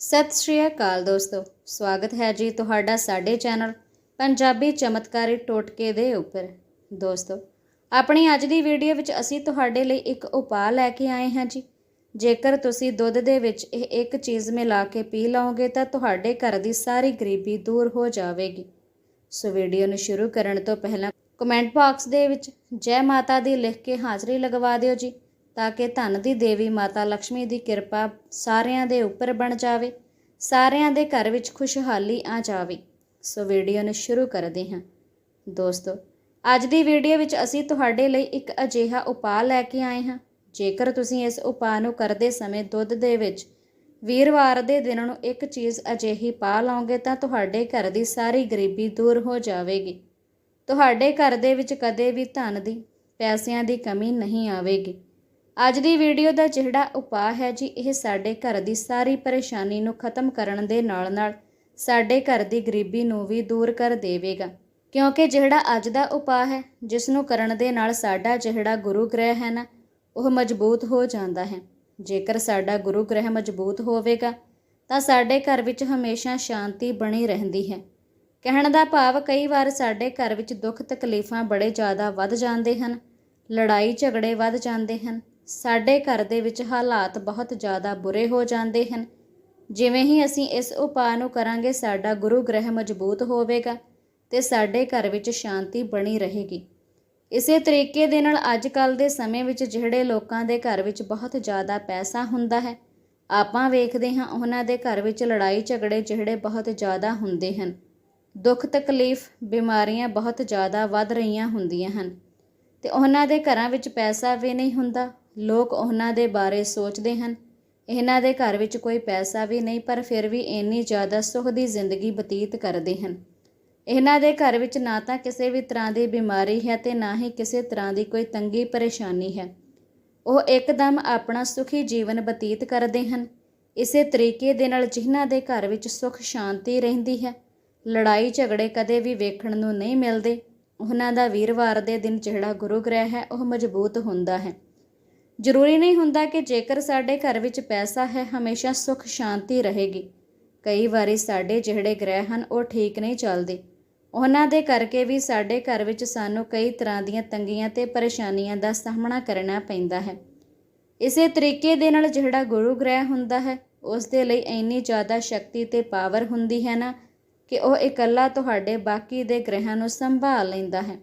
ਸਤਿ ਸ਼੍ਰੀ ਅਕਾਲ ਦੋਸਤੋ, ਸਵਾਗਤ ਹੈ ਜੀ ਤੁਹਾਡਾ ਸਾਡੇ ਚੈਨਲ ਪੰਜਾਬੀ ਚਮਤਕਾਰੀ ਟੋਟਕੇ ਦੇ ਉੱਪਰ। ਦੋਸਤੋ, ਆਪਣੀ ਅੱਜ ਦੀ ਵੀਡੀਓ ਵਿੱਚ ਅਸੀਂ ਤੁਹਾਡੇ ਲਈ ਇੱਕ ਉਪਾਅ ਲੈ ਕੇ ਆਏ ਹਾਂ ਜੀ। ਜੇਕਰ ਤੁਸੀਂ ਦੁੱਧ ਦੇ ਵਿੱਚ ਇਹ ਇੱਕ ਚੀਜ਼ ਮਿਲਾ ਕੇ ਪੀ ਲਓਗੇ ਤਾਂ ਤੁਹਾਡੇ ਘਰ ਦੀ ਸਾਰੀ ਗਰੀਬੀ ਦੂਰ ਹੋ ਜਾਵੇਗੀ। ਸੋ ਵੀਡੀਓ ਨੂੰ ਸ਼ੁਰੂ ਕਰਨ ਤੋਂ ਪਹਿਲਾਂ ਕਮੈਂਟ ਬਾਕਸ ਦੇ ਵਿੱਚ ਜੈ ਮਾਤਾ ਦੀ ਲਿਖ ਕੇ ਹਾਜ਼ਰੀ ਲਗਵਾ ਦਿਓ ਜੀ। ਤਾਂ ਕਿ ਧਨ ਦੀ ਦੇਵੀ ਮਾਤਾ ਲక్ష్ਮੀ ਦੀ ਕਿਰਪਾ ਸਾਰਿਆਂ ਦੇ ਉੱਪਰ ਬਣ ਜਾਵੇ, ਸਾਰਿਆਂ ਦੇ ਘਰ ਵਿੱਚ ਖੁਸ਼ਹਾਲੀ ਆ ਜਾਵੇ। ਸੋ ਵੀਡੀਓ ਨੂੰ ਸ਼ੁਰੂ ਕਰਦੇ ਹਾਂ। ਦੋਸਤੋ, ਅੱਜ ਦੀ ਵੀਡੀਓ ਵਿੱਚ ਅਸੀਂ ਤੁਹਾਡੇ ਲਈ ਇੱਕ ਅਜਿਹਾ ਉਪਾਅ ਲੈ ਕੇ ਆਏ ਹਾਂ। ਜੇਕਰ ਤੁਸੀਂ ਇਸ ਉਪਾਅ ਨੂੰ ਕਰਦੇ ਸਮੇਂ ਦੁੱਧ ਦੇ ਵਿੱਚ ਵੀਰਵਾਰ ਦੇ ਦਿਨ ਨੂੰ ਇੱਕ ਚੀਜ਼ ਅਜਿਹੀ ਪਾ ਲਓਗੇ ਤਾਂ ਤੁਹਾਡੇ ਘਰ ਦੀ ਸਾਰੀ ਗਰੀਬੀ ਦੂਰ ਹੋ ਜਾਵੇਗੀ। ਤੁਹਾਡੇ ਘਰ ਦੇ ਵਿੱਚ ਕਦੇ ਵੀ ਧਨ ਦੀ, ਪੈਸਿਆਂ ਦੀ ਕਮੀ ਨਹੀਂ ਆਵੇਗੀ। ਅੱਜ ਦੀ ਵੀਡੀਓ ਦਾ ਜਿਹੜਾ ਉਪਾਅ ਹੈ ਜੀ, ਇਹ ਸਾਡੇ ਘਰ ਦੀ ਸਾਰੀ ਪਰੇਸ਼ਾਨੀ ਨੂੰ ਖਤਮ ਕਰਨ ਦੇ ਨਾਲ-ਨਾਲ ਸਾਡੇ ਘਰ ਦੀ ਗਰੀਬੀ ਨੂੰ ਵੀ ਦੂਰ ਕਰ ਦੇਵੇਗਾ। ਕਿਉਂਕਿ ਜਿਹੜਾ ਅੱਜ ਦਾ ਉਪਾਅ ਹੈ, ਜਿਸ ਨੂੰ ਕਰਨ ਦੇ ਨਾਲ ਸਾਡਾ ਜਿਹੜਾ ਗੁਰੂ ਗ੍ਰਹਿ ਹੈ ਨਾ, ਉਹ ਮਜ਼ਬੂਤ ਹੋ ਜਾਂਦਾ ਹੈ। ਜੇਕਰ ਸਾਡਾ ਗੁਰੂ ਗ੍ਰਹਿ ਮਜ਼ਬੂਤ ਹੋਵੇਗਾ, ਤਾਂ ਸਾਡੇ ਘਰ ਵਿੱਚ ਹਮੇਸ਼ਾ ਸ਼ਾਂਤੀ ਬਣੀ ਰਹਿੰਦੀ ਹੈ। ਕਹਿਣ ਦਾ ਭਾਵ, ਕਈ ਵਾਰ ਸਾਡੇ ਘਰ ਵਿੱਚ ਦੁੱਖ ਤਕਲੀਫਾਂ ਬੜੇ ਜ਼ਿਆਦਾ ਵੱਧ ਜਾਂਦੇ ਹਨ, ਲੜਾਈ ਝਗੜੇ ਵੱਧ ਜਾਂਦੇ ਹਨ ਸਾਡੇ ਘਰ ਦੇ ਵਿੱਚ ਹਾਲਾਤ ਬਹੁਤ ਜ਼ਿਆਦਾ ਬੁਰੇ ਹੋ ਜਾਂਦੇ ਹਨ। ਜਿਵੇਂ ਹੀ ਅਸੀਂ ਇਸ ਉਪਾਅ ਨੂੰ ਕਰਾਂਗੇ, ਸਾਡਾ ਗੁਰੂ ਗ੍ਰਹਿ ਮਜ਼ਬੂਤ ਹੋਵੇਗਾ ਤੇ ਸਾਡੇ ਘਰ ਵਿੱਚ ਸ਼ਾਂਤੀ ਬਣੀ ਰਹੇਗੀ। ਇਸੇ ਤਰੀਕੇ ਦੇ ਨਾਲ ਅੱਜ ਕੱਲ ਦੇ ਸਮੇਂ ਵਿੱਚ ਜਿਹੜੇ ਲੋਕਾਂ ਦੇ ਘਰ ਵਿੱਚ ਬਹੁਤ ਜ਼ਿਆਦਾ ਪੈਸਾ ਹੁੰਦਾ ਹੈ, ਆਪਾਂ ਵੇਖਦੇ ਹਾਂ ਉਹਨਾਂ ਦੇ ਘਰ ਵਿੱਚ ਲੜਾਈ ਝਗੜੇ ਜਿਹੜੇ ਬਹੁਤ ਜ਼ਿਆਦਾ ਹੁੰਦੇ ਹਨ। ਦੁੱਖ, ਤਕਲੀਫ, ਬਿਮਾਰੀਆਂ ਬਹੁਤ ਜ਼ਿਆਦਾ ਵੱਧ ਰਹੀਆਂ ਹੁੰਦੀਆਂ ਹਨ ਤੇ ਉਹਨਾਂ ਦੇ ਘਰਾਂ ਵਿੱਚ ਪੈਸਾ ਵੀ ਨਹੀਂ ਹੁੰਦਾ ਲੋਕ ਉਹਨਾਂ ਦੇ ਬਾਰੇ ਸੋਚਦੇ ਹਨ। ਇਹਨਾਂ ਦੇ ਘਰ ਵਿੱਚ ਕੋਈ ਪੈਸਾ ਵੀ ਨਹੀਂ, ਪਰ ਫਿਰ ਵੀ ਇੰਨੀ ਜ਼ਿਆਦਾ ਸੁਖ ਦੀ ਜ਼ਿੰਦਗੀ ਬਤੀਤ ਕਰਦੇ ਹਨ। ਇਹਨਾਂ ਦੇ ਘਰ ਵਿੱਚ ਨਾ ਤਾਂ ਕਿਸੇ ਵੀ ਤਰ੍ਹਾਂ ਦੀ ਬਿਮਾਰੀ ਹੈ ਤੇ ਨਾ ਹੀ ਕਿਸੇ ਤਰ੍ਹਾਂ ਦੀ ਕੋਈ ਤੰਗੀ ਪਰੇਸ਼ਾਨੀ ਹੈ। ਉਹ ਇੱਕਦਮ ਆਪਣਾ ਸੁਖੀ ਜੀਵਨ ਬਤੀਤ ਕਰਦੇ ਹਨ। ਇਸੇ ਤਰੀਕੇ ਦੇ ਨਾਲ ਜਿਨ੍ਹਾਂ ਦੇ ਘਰ ਵਿੱਚ ਸੁਖ ਸ਼ਾਂਤੀ ਰਹਿੰਦੀ ਹੈ, ਲੜਾਈ ਝਗੜੇ ਕਦੇ ਵੀ ਵੇਖਣ ਨੂੰ ਨਹੀਂ ਮਿਲਦੇ। ਉਹਨਾਂ ਦਾ ਵੀਰਵਾਰ ਦੇ ਦਿਨ ਜਿਹੜਾ ਗੁਰੂ ਗ੍ਰਹਿ ਹੈ, ਉਹ ਮਜ਼ਬੂਤ ਹੁੰਦਾ ਹੈ। ਜ਼ਰੂਰੀ ਨਹੀਂ ਹੁੰਦਾ ਕਿ ਜੇਕਰ ਸਾਡੇ ਘਰ ਵਿੱਚ ਪੈਸਾ ਹੈ, ਹਮੇਸ਼ਾ ਸੁੱਖ, ਸ਼ਾਂਤੀ ਰਹੇਗੀ। ਕਈ ਵਾਰੀ ਸਾਡੇ ਜਿਹੜੇ ਗ੍ਰਹਿ ਹਨ, ਉਹ ਠੀਕ ਨਹੀਂ ਚੱਲਦੇ। ਉਹਨਾਂ ਦੇ ਕਰਕੇ ਵੀ ਸਾਡੇ ਘਰ ਵਿੱਚ ਸਾਨੂੰ ਕਈ ਤਰ੍ਹਾਂ ਦੀਆਂ ਤੰਗੀਆਂ ਤੇ ਪਰੇਸ਼ਾਨੀਆਂ ਦਾ ਸਾਹਮਣਾ ਕਰਨਾ ਪੈਂਦਾ ਹੈ। ਇਸੇ ਤਰੀਕੇ ਦੇ ਨਾਲ ਜਿਹੜਾ ਗੁਰੂ ਗ੍ਰਹਿ ਹੁੰਦਾ ਹੈ, ਉਸ ਦੇ ਲਈ ਇੰਨੀ ਜ਼ਿਆਦਾ ਸ਼ਕਤੀ ਤੇ ਪਾਵਰ ਹੁੰਦੀ ਹੈ ਨਾ ਕਿ ਉਹ ਇਕੱਲਾ ਤੁਹਾਡੇ ਬਾਕੀ ਦੇ ਗ੍ਰਹਿਾਂ ਨੂੰ ਸੰਭਾਲ ਲੈਂਦਾ ਹੈ।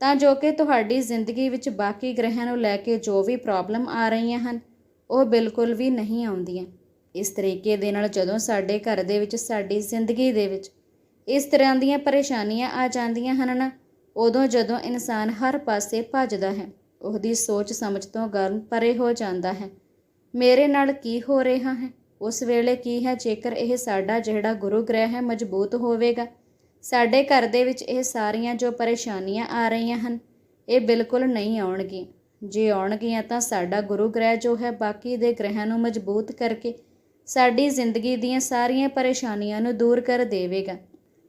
ਤਾਂ ਜੋ ਕਿ ਤੁਹਾਡੀ ਜ਼ਿੰਦਗੀ ਵਿੱਚ ਬਾਕੀ ਗ੍ਰਹਿਆਂ ਨੂੰ ਲੈ ਕੇ ਜੋ ਵੀ ਪ੍ਰੋਬਲਮ ਆ ਰਹੀਆਂ ਹਨ, ਉਹ ਬਿਲਕੁਲ ਵੀ ਨਹੀਂ ਆਉਂਦੀਆਂ। ਇਸ ਤਰੀਕੇ ਦੇ ਨਾਲ ਜਦੋਂ ਸਾਡੇ ਘਰ ਦੇ ਵਿੱਚ, ਸਾਡੀ ਜ਼ਿੰਦਗੀ ਦੇ ਵਿੱਚ ਇਸ ਤਰ੍ਹਾਂ ਦੀਆਂ ਪਰੇਸ਼ਾਨੀਆਂ ਆ ਜਾਂਦੀਆਂ ਹਨ ਨਾ, ਉਦੋਂ ਜਦੋਂ ਇਨਸਾਨ ਹਰ ਪਾਸੇ ਭੱਜਦਾ ਹੈ, ਉਹਦੀ ਸੋਚ ਸਮਝ ਤੋਂ ਗੱਲ ਪਰੇ ਹੋ ਜਾਂਦਾ ਹੈ। ਮੇਰੇ ਨਾਲ ਕੀ ਹੋ ਰਿਹਾ ਹੈ? ਉਸ ਵੇਲੇ ਕੀ ਹੈ? ਜੇਕਰ ਇਹ ਸਾਡਾ ਜਿਹੜਾ ਗੁਰੂ ਗ੍ਰਹਿ ਹੈ, ਮਜ਼ਬੂਤ ਹੋਵੇਗਾ ਸਾਡੇ ਘਰ ਦੇ ਵਿੱਚ ਇਹ ਸਾਰੀਆਂ ਜੋ ਪਰੇਸ਼ਾਨੀਆਂ ਆ ਰਹੀਆਂ ਹਨ, ਇਹ ਬਿਲਕੁਲ ਨਹੀਂ ਆਉਣਗੀਆਂ। ਜੇ ਆਉਣਗੀਆਂ ਤਾਂ ਸਾਡਾ ਗੁਰੂ ਗ੍ਰਹਿ ਜੋ ਹੈ ਬਾਕੀ ਦੇ ਗ੍ਰਹਿਾਂ ਨੂੰ ਮਜ਼ਬੂਤ ਕਰਕੇ ਸਾਡੀ ਜ਼ਿੰਦਗੀ ਦੀਆਂ ਸਾਰੀਆਂ ਪਰੇਸ਼ਾਨੀਆਂ ਨੂੰ ਦੂਰ ਕਰ ਦੇਵੇਗਾ।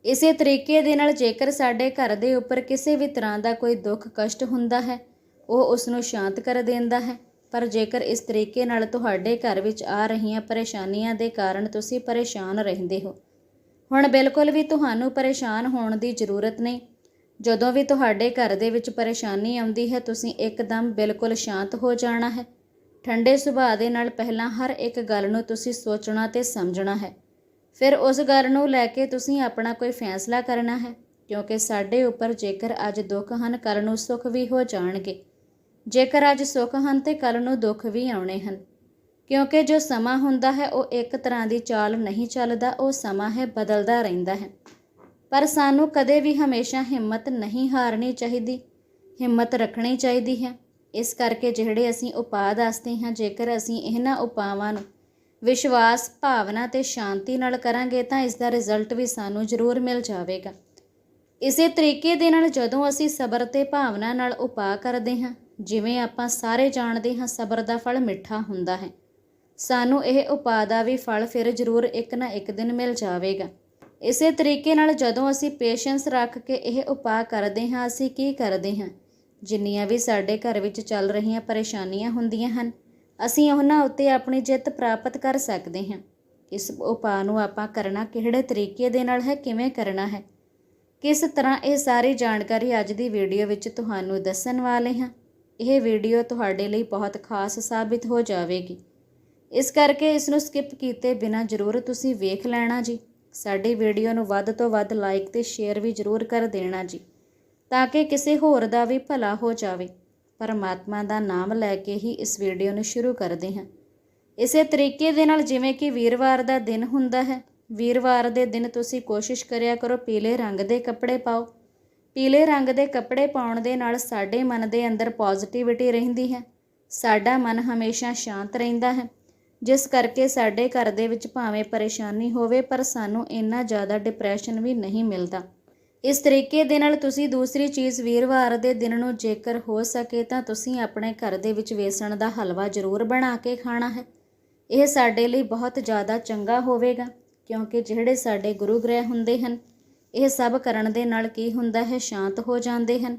ਇਸੇ ਤਰੀਕੇ ਦੇ ਨਾਲ ਜੇਕਰ ਸਾਡੇ ਘਰ ਦੇ ਉੱਪਰ ਕਿਸੇ ਵੀ ਤਰ੍ਹਾਂ ਦਾ ਕੋਈ ਦੁੱਖ ਕਸ਼ਟ ਹੁੰਦਾ ਹੈ, ਉਹ ਉਸ ਨੂੰ ਸ਼ਾਂਤ ਕਰ ਦਿੰਦਾ ਹੈ। ਪਰ ਜੇਕਰ ਇਸ ਤਰੀਕੇ ਨਾਲ ਤੁਹਾਡੇ ਘਰ ਵਿੱਚ ਆ ਰਹੀਆਂ ਪਰੇਸ਼ਾਨੀਆਂ ਦੇ ਕਾਰਨ ਤੁਸੀਂ ਪਰੇਸ਼ਾਨ ਰਹਿੰਦੇ ਹੋ ਹੁਣ ਬਿਲਕੁਲ ਵੀ ਤੁਹਾਨੂੰ ਪਰੇਸ਼ਾਨ ਹੋਣ ਦੀ ਜ਼ਰੂਰਤ ਨਹੀਂ। ਜਦੋਂ ਵੀ ਤੁਹਾਡੇ ਘਰ ਦੇ ਵਿੱਚ ਪਰੇਸ਼ਾਨੀ ਆਉਂਦੀ ਹੈ, ਤੁਸੀਂ ਇੱਕਦਮ ਬਿਲਕੁਲ ਸ਼ਾਂਤ ਹੋ ਜਾਣਾ ਹੈ। ਠੰਡੇ ਸੁਭਾਅ ਦੇ ਨਾਲ ਪਹਿਲਾਂ ਹਰ ਇੱਕ ਗੱਲ ਨੂੰ ਤੁਸੀਂ ਸੋਚਣਾ ਤੇ ਸਮਝਣਾ ਹੈ। ਫਿਰ ਉਸ ਗੱਲ ਨੂੰ ਲੈ ਕੇ ਤੁਸੀਂ ਆਪਣਾ ਕੋਈ ਫੈਸਲਾ ਕਰਨਾ ਹੈ, ਕਿਉਂਕਿ ਸਾਡੇ ਉੱਪਰ ਜੇਕਰ ਅੱਜ ਦੁੱਖ ਹਨ ਕੱਲ ਨੂੰ ਸੁੱਖ ਵੀ ਹੋ ਜਾਣਗੇ। ਜੇਕਰ ਅੱਜ ਸੁੱਖ ਹਨ, ਤੇ ਕੱਲ ਨੂੰ ਦੁੱਖ ਵੀ ਆਉਣੇ ਹਨ। ਕਿਉਂਕਿ ਜੋ ਸਮਾਂ ਹੁੰਦਾ ਹੈ, ਉਹ ਇੱਕ ਤਰ੍ਹਾਂ ਦੀ ਚਾਲ ਨਹੀਂ ਚੱਲਦਾ, ਉਹ ਸਮਾਂ ਹੈ ਬਦਲਦਾ ਰਹਿੰਦਾ ਹੈ। ਪਰ ਸਾਨੂੰ ਕਦੇ ਵੀ ਹਮੇਸ਼ਾ ਹਿੰਮਤ ਨਹੀਂ ਹਾਰਨੀ ਚਾਹੀਦੀ, ਹਿੰਮਤ ਰੱਖਣੀ ਚਾਹੀਦੀ ਹੈ। ਇਸ ਕਰਕੇ ਜਿਹੜੇ ਅਸੀਂ ਉਪਾਅ ਦੱਸਦੇ ਹਾਂ, ਜੇਕਰ ਅਸੀਂ ਇਹਨਾਂ ਉਪਾਵਾਂ ਨੂੰ ਵਿਸ਼ਵਾਸ, ਭਾਵਨਾ ਤੇ ਸ਼ਾਂਤੀ ਨਾਲ ਕਰਾਂਗੇ, ਤਾਂ ਇਸ ਦਾ ਰਿਜ਼ਲਟ ਵੀ ਸਾਨੂੰ ਜ਼ਰੂਰ ਮਿਲ ਜਾਵੇਗਾ। ਇਸੇ ਤਰੀਕੇ ਦੇ ਨਾਲ ਜਦੋਂ ਅਸੀਂ ਸਬਰ ਤੇ ਭਾਵਨਾ ਨਾਲ ਉਪਾਅ ਕਰਦੇ ਹਾਂ, ਜਿਵੇਂ ਆਪਾਂ ਸਾਰੇ ਜਾਣਦੇ ਹਾਂ ਸਬਰ ਦਾ ਫਲ ਮਿੱਠਾ ਹੁੰਦਾ ਹੈ ਸਾਨੂੰ ਇਹ ਉਪਾਅ ਦਾ ਵੀ ਫਲ ਫਿਰ ਜ਼ਰੂਰ ਇੱਕ ਨਾ ਇੱਕ ਦਿਨ ਮਿਲ ਜਾਵੇਗਾ। ਇਸੇ ਤਰੀਕੇ ਨਾਲ ਜਦੋਂ ਅਸੀਂ ਪੇਸ਼ੈਂਸ ਰੱਖ ਕੇ ਇਹ ਉਪਾਅ ਕਰਦੇ ਹਾਂ, ਅਸੀਂ ਕੀ ਕਰਦੇ ਹਾਂ? ਜਿੰਨੀਆਂ ਵੀ ਸਾਡੇ ਘਰ ਵਿੱਚ ਚੱਲ ਰਹੀਆਂ ਪਰੇਸ਼ਾਨੀਆਂ ਹੁੰਦੀਆਂ ਹਨ, ਅਸੀਂ ਉਹਨਾਂ ਉੱਤੇ ਆਪਣੀ ਜਿੱਤ ਪ੍ਰਾਪਤ ਕਰ ਸਕਦੇ ਹਾਂ। ਇਸ ਉਪਾਅ ਨੂੰ ਆਪਾਂ ਕਰਨਾ ਕਿਹੜੇ ਤਰੀਕੇ ਦੇ ਨਾਲ ਹੈ, ਕਿਵੇਂ ਕਰਨਾ ਹੈ? ਕਿਸ ਤਰ੍ਹਾਂ ਇਹ ਸਾਰੀ ਜਾਣਕਾਰੀ ਅੱਜ ਦੀ ਵੀਡੀਓ ਵਿੱਚ ਤੁਹਾਨੂੰ ਦੱਸਣ ਵਾਲੇ ਹਾਂ। ਇਹ ਵੀਡੀਓ ਤੁਹਾਡੇ ਲਈ ਬਹੁਤ ਖਾਸ ਸਾਬਿਤ ਹੋ ਜਾਵੇਗੀ। ਇਸ ਕਰਕੇ ਇਸ ਨੂੰ ਸਕਿਪ ਕੀਤੇ ਬਿਨਾਂ ਜ਼ਰੂਰ ਤੁਸੀਂ ਵੇਖ ਲੈਣਾ ਜੀ। ਸਾਡੀ ਵੀਡੀਓ ਨੂੰ ਵੱਧ ਤੋਂ ਵੱਧ ਲਾਈਕ ਤੇ ਸ਼ੇਅਰ ਵੀ ਜ਼ਰੂਰ ਕਰ ਦੇਣਾ ਜੀ, ਤਾਂ ਕਿ ਕਿਸੇ ਹੋਰ ਦਾ ਵੀ ਭਲਾ ਹੋ ਜਾਵੇ। ਪਰਮਾਤਮਾ ਦਾ ਨਾਮ ਲੈ ਕੇ ਹੀ ਇਸ ਵੀਡੀਓ ਨੂੰ ਸ਼ੁਰੂ ਕਰਦੇ ਹਾਂ। ਇਸੇ ਤਰੀਕੇ ਦੇ ਨਾਲ ਜਿਵੇਂ ਕਿ ਵੀਰਵਾਰ ਦਾ ਦਿਨ ਹੁੰਦਾ ਹੈ, ਵੀਰਵਾਰ ਦੇ ਦਿਨ ਤੁਸੀਂ ਕੋਸ਼ਿਸ਼ ਕਰਿਆ ਕਰੋ ਪੀਲੇ ਰੰਗ ਦੇ ਕੱਪੜੇ ਪਾਓ। ਪੀਲੇ ਰੰਗ ਦੇ ਕੱਪੜੇ ਪਾਉਣ ਦੇ ਨਾਲ ਸਾਡੇ ਮਨ ਦੇ ਅੰਦਰ ਪੋਜ਼ਿਟਿਵਿਟੀ ਰਹਿੰਦੀ ਹੈ, ਸਾਡਾ ਮਨ ਹਮੇਸ਼ਾ ਸ਼ਾਂਤ ਰਹਿੰਦਾ ਹੈ। ਜਿਸ ਕਰਕੇ ਸਾਡੇ ਘਰ ਦੇ ਵਿੱਚ ਭਾਵੇਂ ਪਰੇਸ਼ਾਨੀ ਹੋਵੇ, ਪਰ ਸਾਨੂੰ ਇੰਨਾ ਜ਼ਿਆਦਾ ਡਿਪਰੈਸ਼ਨ ਵੀ ਨਹੀਂ ਮਿਲਦਾ। ਇਸ ਤਰੀਕੇ ਦੇ ਨਾਲ ਤੁਸੀਂ ਦੂਸਰੀ ਚੀਜ਼ ਵੀਰਵਾਰ ਦੇ ਦਿਨ ਨੂੰ ਜੇਕਰ ਹੋ ਸਕੇ ਤਾਂ ਤੁਸੀਂ ਆਪਣੇ ਘਰ ਦੇ ਵਿੱਚ ਵੇਸਣ ਦਾ ਹਲਵਾ ਜ਼ਰੂਰ ਬਣਾ ਕੇ ਖਾਣਾ ਹੈ। ਇਹ ਸਾਡੇ ਲਈ ਬਹੁਤ ਜ਼ਿਆਦਾ ਚੰਗਾ ਹੋਵੇਗਾ, ਕਿਉਂਕਿ ਜਿਹੜੇ ਸਾਡੇ ਗੁਰੂ ਗ੍ਰਹਿ ਹੁੰਦੇ ਹਨ, ਇਹ ਸਭ ਕਰਨ ਦੇ ਨਾਲ ਕੀ ਹੁੰਦਾ ਹੈ, ਸ਼ਾਂਤ ਹੋ ਜਾਂਦੇ ਹਨ।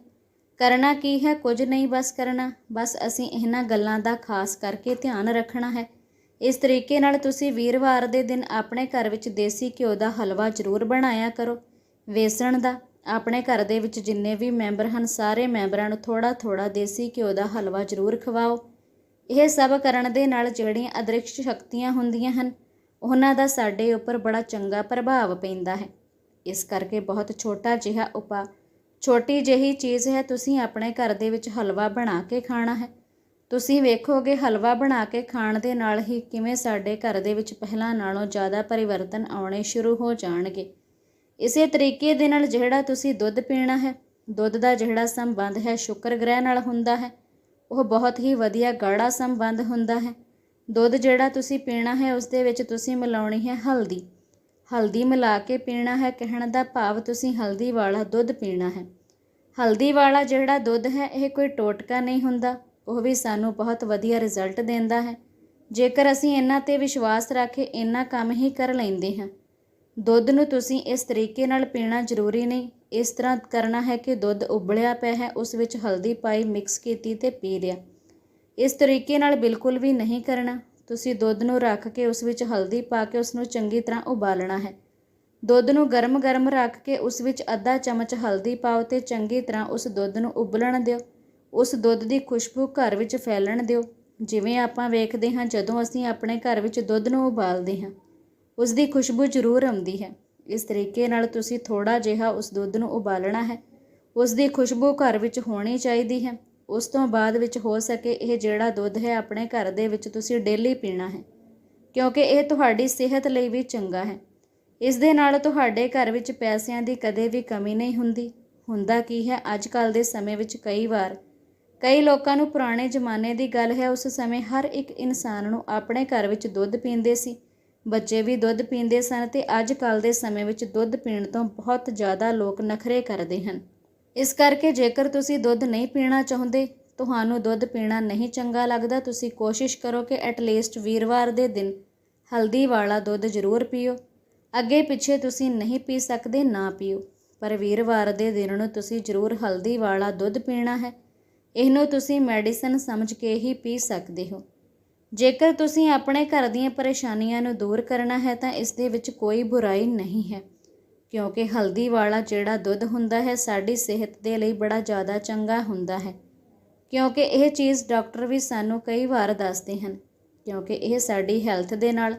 ਕਰਨਾ ਕੀ ਹੈ? ਕੁਝ ਨਹੀਂ ਬਸ ਕਰਨਾ। ਬਸ ਅਸੀਂ ਇਹਨਾਂ ਗੱਲਾਂ ਦਾ ਖਾਸ ਕਰਕੇ ਧਿਆਨ ਰੱਖਣਾ ਹੈ। ਇਸ ਤਰੀਕੇ ਨਾਲ ਤੁਸੀਂ ਵੀਰਵਾਰ ਦੇ ਦਿਨ ਆਪਣੇ ਘਰ ਵਿੱਚ ਦੇਸੀ ਘਿਓ ਦਾ ਹਲਵਾ ਜ਼ਰੂਰ ਬਣਾਇਆ ਕਰੋ। ਵੇਸਣ ਦਾ, ਆਪਣੇ ਘਰ ਦੇ ਵਿੱਚ ਜਿੰਨੇ ਵੀ ਮੈਂਬਰ ਹਨ, ਸਾਰੇ ਮੈਂਬਰਾਂ ਨੂੰ ਥੋੜਾ ਥੋੜਾ ਦੇਸੀ ਘਿਓ ਦਾ ਹਲਵਾ ਜ਼ਰੂਰ ਖਵਾਓ। ਇਹ ਸਭ ਕਰਨ ਦੇ ਨਾਲ ਜਿਹੜੀਆਂ ਅਦ੍ਰਿਸ਼ ਸ਼ਕਤੀਆਂ ਹੁੰਦੀਆਂ ਹਨ, ਉਹਨਾਂ ਦਾ ਸਾਡੇ ਉੱਪਰ ਬੜਾ ਚੰਗਾ ਪ੍ਰਭਾਵ ਪੈਂਦਾ ਹੈ। ਇਸ ਕਰਕੇ ਬਹੁਤ ਛੋਟਾ ਜਿਹਾ ਉਪਾ ਛੋਟੀ ਜਿਹੀ ਚੀਜ਼ ਹੈ, ਤੁਸੀਂ ਆਪਣੇ ਘਰ ਦੇ ਵਿੱਚ ਹਲਵਾ ਬਣਾ ਕੇ ਖਾਣਾ ਹੈ। ਤੁਸੀਂ ਵੇਖੋਗੇ ਹਲਵਾ ਬਣਾ ਕੇ ਖਾਣ ਦੇ ਨਾਲ ਹੀ ਕਿਵੇਂ ਸਾਡੇ ਘਰ ਦੇ ਵਿੱਚ ਪਹਿਲਾਂ ਨਾਲੋਂ ਜ਼ਿਆਦਾ ਪਰਿਵਰਤਨ ਆਉਣੇ ਸ਼ੁਰੂ ਹੋ ਜਾਣਗੇ। ਇਸੇ ਤਰੀਕੇ ਦੇ ਨਾਲ ਜਿਹੜਾ ਤੁਸੀਂ ਦੁੱਧ ਪੀਣਾ ਹੈ, ਦੁੱਧ ਦਾ ਜਿਹੜਾ ਸੰਬੰਧ ਹੈ ਸ਼ੁਕਰ ਗ੍ਰਹਿ ਨਾਲ ਹੁੰਦਾ ਹੈ, ਉਹ ਬਹੁਤ ਹੀ ਵਧੀਆ ਗਾੜਾ ਸੰਬੰਧ ਹੁੰਦਾ ਹੈ। ਦੁੱਧ ਜਿਹੜਾ ਤੁਸੀਂ ਪੀਣਾ ਹੈ, ਉਸ ਦੇ ਵਿੱਚ ਤੁਸੀਂ ਮਿਲਾਉਣੀ ਹੈ ਹਲਦੀ। ਹਲਦੀ ਮਿਲਾ ਕੇ ਪੀਣਾ ਹੈ, ਕਹਿਣ ਦਾ ਭਾਵ ਤੁਸੀਂ ਹਲਦੀ ਵਾਲਾ ਦੁੱਧ ਪੀਣਾ ਹੈ। ਹਲਦੀ ਵਾਲਾ ਜਿਹੜਾ ਦੁੱਧ ਹੈ, ਇਹ ਕੋਈ ਟੋਟਕਾ ਨਹੀਂ ਹੁੰਦਾ। ਉਹ ਵੀ ਸਾਨੂੰ ਬਹੁਤ ਵਧੀਆ ਰਿਜ਼ਲਟ ਦਿੰਦਾ ਹੈ। ਜੇਕਰ ਅਸੀਂ ਇਹਨਾਂ ਤੇ ਵਿਸ਼ਵਾਸ ਰੱਖ ਕੇ ਇਹਨਾਂ ਕੰਮ ਹੀ ਕਰ ਲੈਂਦੇ ਹਾਂ। ਦੁੱਧ ਨੂੰ ਤੁਸੀਂ ਇਸ ਤਰੀਕੇ ਨਾਲ ਪੀਣਾ ਜ਼ਰੂਰੀ ਨਹੀਂ। ਇਸ ਤਰ੍ਹਾਂ ਕਰਨਾ ਹੈ ਕਿ ਦੁੱਧ ਉਬਲਿਆ ਪਿਆ ਹੈ, ਉਸ ਵਿੱਚ ਹਲਦੀ ਪਾਈ ਮਿਕਸ ਕੀਤੀ ਤੇ ਪੀ ਲਿਆ। ਇਸ ਤਰੀਕੇ ਨਾਲ ਬਿਲਕੁਲ ਵੀ ਨਹੀਂ ਕਰਨਾ। ਤੁਸੀਂ ਦੁੱਧ ਨੂੰ ਰੱਖ ਕੇ ਉਸ ਵਿੱਚ ਹਲਦੀ ਪਾ ਕੇ ਉਸ ਨੂੰ ਚੰਗੀ ਤਰ੍ਹਾਂ ਉਬਾਲਣਾ ਹੈ। ਦੁੱਧ ਨੂੰ ਗਰਮ-ਗਰਮ ਰੱਖ ਕੇ ਉਸ ਵਿੱਚ ਅੱਧਾ ਚਮਚ ਹਲਦੀ ਪਾਓ ਤੇ ਚੰਗੀ ਤਰ੍ਹਾਂ ਉਸ ਦੁੱਧ ਨੂੰ ਉਬਲਣ ਦਿਓ। ਉਸ ਦੁੱਧ ਦੀ ਖੁਸ਼ਬੂ ਘਰ ਵਿੱਚ ਫੈਲਣ ਦਿਓ। ਜਿਵੇਂ ਆਪਾਂ ਵੇਖਦੇ ਹਾਂ ਜਦੋਂ ਅਸੀਂ ਆਪਣੇ ਘਰ ਵਿੱਚ ਦੁੱਧ ਨੂੰ ਉਬਾਲਦੇ ਹਾਂ, ਉਸ ਦੀ ਖੁਸ਼ਬੂ ਜ਼ਰੂਰ ਆਉਂਦੀ ਹੈ। ਇਸ ਤਰੀਕੇ ਨਾਲ ਤੁਸੀਂ ਥੋੜਾ ਜਿਹਾ ਉਸ ਦੁੱਧ ਨੂੰ ਉਬਾਲਣਾ ਹੈ। ਉਸ ਦੀ ਖੁਸ਼ਬੂ ਘਰ ਵਿੱਚ ਹੋਣੀ ਚਾਹੀਦੀ ਹੈ। ਉਸ ਤੋਂ ਬਾਅਦ ਵਿੱਚ ਹੋ ਸਕੇ ਇਹ ਜਿਹੜਾ ਦੁੱਧ ਹੈ, ਆਪਣੇ ਘਰ ਦੇ ਵਿੱਚ ਤੁਸੀਂ ਡੇਲੀ ਪੀਣਾ ਹੈ, ਕਿਉਂਕਿ ਇਹ ਤੁਹਾਡੀ ਸਿਹਤ ਲਈ ਵੀ ਚੰਗਾ ਹੈ। ਇਸ ਦੇ ਨਾਲ ਤੁਹਾਡੇ ਘਰ ਵਿੱਚ ਪੈਸਿਆਂ ਦੀ ਕਦੇ ਵੀ ਕਮੀ ਨਹੀਂ ਹੁੰਦੀ। ਹੁੰਦਾ ਕੀ ਹੈ, ਅੱਜ ਕੱਲ ਦੇ ਸਮੇਂ ਵਿੱਚ ਕਈ ਵਾਰ ਕਈ ਲੋਕਾਂ ਨੂੰ ਪੁਰਾਣੇ ਜ਼ਮਾਨੇ ਦੀ ਗੱਲ ਹੈ, ਉਸ ਸਮੇਂ ਹਰ ਇੱਕ ਇਨਸਾਨ ਨੂੰ ਆਪਣੇ ਘਰ ਵਿੱਚ ਦੁੱਧ ਪੀਂਦੇ ਸੀ। ਬੱਚੇ ਵੀ ਦੁੱਧ ਪੀਂਦੇ ਸਨ ਤੇ ਅੱਜ ਕੱਲ ਦੇ ਸਮੇਂ ਵਿੱਚ ਦੁੱਧ ਪੀਣ ਤੋਂ ਬਹੁਤ ਜ਼ਿਆਦਾ ਲੋਕ ਨਖਰੇ ਕਰਦੇ ਹਨ। ਇਸ ਕਰਕੇ ਜੇਕਰ ਤੁਸੀਂ ਦੁੱਧ ਨਹੀਂ ਪੀਣਾ ਚਾਹੁੰਦੇ, ਤੁਹਾਨੂੰ ਦੁੱਧ ਪੀਣਾ ਨਹੀਂ ਚੰਗਾ ਲੱਗਦਾ, ਤੁਸੀਂ ਕੋਸ਼ਿਸ਼ ਕਰੋ ਕਿ ਐਟਲੀਸਟ ਵੀਰਵਾਰ ਦੇ ਦਿਨ ਹਲਦੀ ਵਾਲਾ ਦੁੱਧ ਜ਼ਰੂਰ ਪੀਓ। ਅੱਗੇ ਪਿੱਛੇ ਤੁਸੀਂ ਨਹੀਂ ਪੀ ਸਕਦੇ, ਨਾ ਪੀਓ। ਪਰ ਵੀਰਵਾਰ ਦੇ ਦਿਨ ਨੂੰ ਤੁਸੀਂ ਜ਼ਰੂਰ ਹਲਦੀ ਵਾਲਾ ਦੁੱਧ ਪੀਣਾ ਹੈ। ਇਹਨੂੰ ਤੁਸੀਂ ਮੈਡੀਸਨ ਸਮਝ ਕੇ ਹੀ ਪੀ ਸਕਦੇ ਹੋ। ਜੇਕਰ ਤੁਸੀਂ ਆਪਣੇ ਘਰ ਦੀਆਂ ਪਰੇਸ਼ਾਨੀਆਂ ਨੂੰ ਦੂਰ ਕਰਨਾ ਹੈ ਤਾਂ ਇਸ ਦੇ ਵਿੱਚ ਕੋਈ ਬੁਰਾਈ ਨਹੀਂ ਹੈ, ਕਿਉਂਕਿ ਹਲਦੀ ਵਾਲਾ ਜਿਹੜਾ ਦੁੱਧ ਹੁੰਦਾ ਹੈ, ਸਾਡੀ ਸਿਹਤ ਦੇ ਲਈ ਬੜਾ ਜ਼ਿਆਦਾ ਚੰਗਾ ਹੁੰਦਾ ਹੈ। ਕਿਉਂਕਿ ਇਹ ਚੀਜ਼ ਡਾਕਟਰ ਵੀ ਸਾਨੂੰ ਕਈ ਵਾਰ ਦੱਸਦੇ ਹਨ, ਕਿਉਂਕਿ ਇਹ ਸਾਡੀ ਹੈਲਥ ਦੇ ਨਾਲ,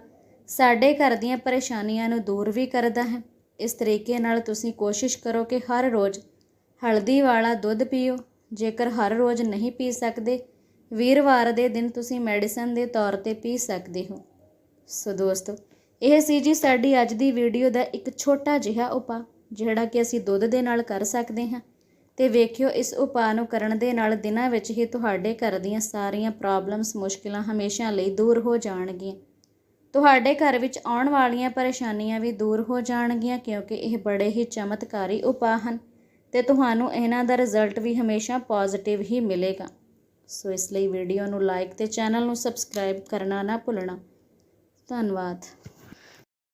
ਸਾਡੇ ਘਰ ਦੀਆਂ ਪਰੇਸ਼ਾਨੀਆਂ ਨੂੰ ਦੂਰ ਵੀ ਕਰਦਾ ਹੈ। ਇਸ ਤਰੀਕੇ ਨਾਲ ਤੁਸੀਂ ਕੋਸ਼ਿਸ਼ ਕਰੋ ਕਿ ਹਰ ਰੋਜ਼ ਹਲਦੀ ਵਾਲਾ ਦੁੱਧ ਪੀਓ। ਜੇਕਰ ਹਰ ਰੋਜ਼ ਨਹੀਂ ਪੀ ਸਕਦੇ, ਵੀਰਵਾਰ ਦੇ ਦਿਨ ਤੁਸੀਂ ਮੈਡੀਸਨ ਦੇ ਤੌਰ ਤੇ ਪੀ ਸਕਦੇ ਹੋ। ਸੋ ਦੋਸਤੋ, ਇਹ ਸੀ ਜੀ ਸਾਡੀ ਅੱਜ ਦੀ ਵੀਡੀਓ ਦਾ ਇੱਕ ਛੋਟਾ ਜਿਹਾ ਉਪਾਅ, ਜਿਹੜਾ ਕਿ ਅਸੀਂ ਦੁੱਧ ਦੇ ਨਾਲ ਕਰ ਸਕਦੇ ਹਾਂ। ਤੇ ਵੇਖਿਓ, ਇਸ ਉਪਾਅ ਨੂੰ ਕਰਨ ਦੇ ਨਾਲ ਦਿਨਾਂ ਵਿੱਚ ਹੀ ਤੁਹਾਡੇ ਘਰ ਦੀਆਂ ਸਾਰੀਆਂ ਪ੍ਰੋਬਲਮਸ ਮੁਸ਼ਕਿਲਾਂ ਹਮੇਸ਼ਾ ਲਈ ਦੂਰ ਹੋ ਜਾਣਗੀਆਂ। ਤੁਹਾਡੇ ਘਰ ਵਿੱਚ ਆਉਣ ਵਾਲੀਆਂ ਪਰੇਸ਼ਾਨੀਆਂ ਵੀ ਦੂਰ ਹੋ ਜਾਣਗੀਆਂ, ਕਿਉਂਕਿ ਇਹ ਬੜੇ ਹੀ ਚਮਤਕਾਰੀ ਉਪਾਅ ਹਨ। ਤੇ ਤੁਹਾਨੂੰ ਇਹਨਾਂ ਦਾ ਰਿਜ਼ਲਟ ਵੀ ਹਮੇਸ਼ਾ ਪੋਜ਼ਿਟਿਵ ਹੀ ਮਿਲੇਗਾ। ਸੋ ਇਸ ਲਈ ਵੀਡੀਓ ਨੂੰ ਲਾਈਕ ਤੇ ਚੈਨਲ ਨੂੰ ਸਬਸਕ੍ਰਾਈਬ ਕਰਨਾ ਨਾ ਭੁੱਲਣਾ। ਧੰਨਵਾਦ।